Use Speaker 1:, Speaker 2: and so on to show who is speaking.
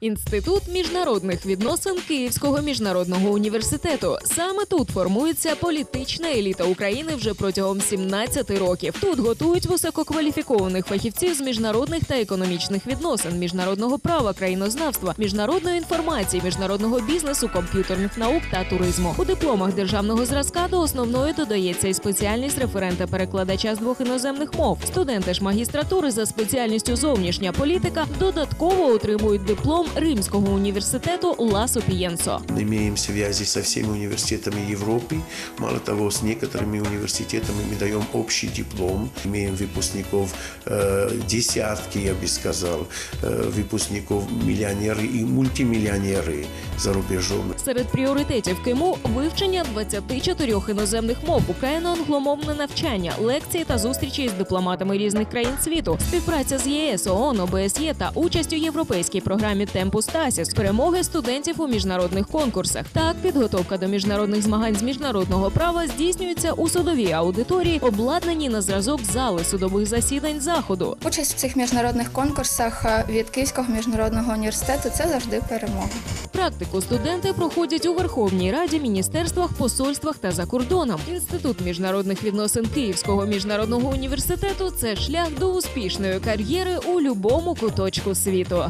Speaker 1: Інститут міжнародних відносин Київського міжнародного університету. Саме тут формується політична еліта України вже протягом 17 років. Тут готують висококваліфікованих фахівців з міжнародних та економічних відносин, міжнародного права, країнознавства, міжнародної інформації, міжнародного бізнесу, комп'ютерних наук та туризму. У дипломах державного зразка до основної додається і спеціальність референта-перекладача з двох іноземних мов. Студенти ж магістратури за спеціальністю зовнішня політика додатково отримують диплом Римського університету Ла Сопієнсо.
Speaker 2: Имеем связи со всеми университетами Европы. Мало того, с некоторыми университетами мы даем общий диплом. Имеем выпускников э, десятки, я бы сказал, э, выпускников миллионеры и мультимиллионеры за рубежом.
Speaker 1: Серед пріоритетів КИМУ вивчення 24 іноземних мов, україно-англомовне навчання, лекції та зустрічі з дипломатами різних країн світу, співпраця з ЄС, ООН, ОБСЄ та участь у європейській програмі Темпус Тасіс, перемоги студентів у міжнародних конкурсах. Так, підготовка до міжнародних змагань з міжнародного права здійснюється у судовій аудиторії, обладнаній на зразок зали судових засідань заходу.
Speaker 3: Участь в цих міжнародних конкурсах е, від Київського міжнародного університету це завжди перемога.
Speaker 1: Практику студенти проходять у Верховній Раді, міністерствах, посольствах та за кордоном. Інститут міжнародних відносин Київського міжнародного університету це шлях до успішної кар'єри у любому куточку світу.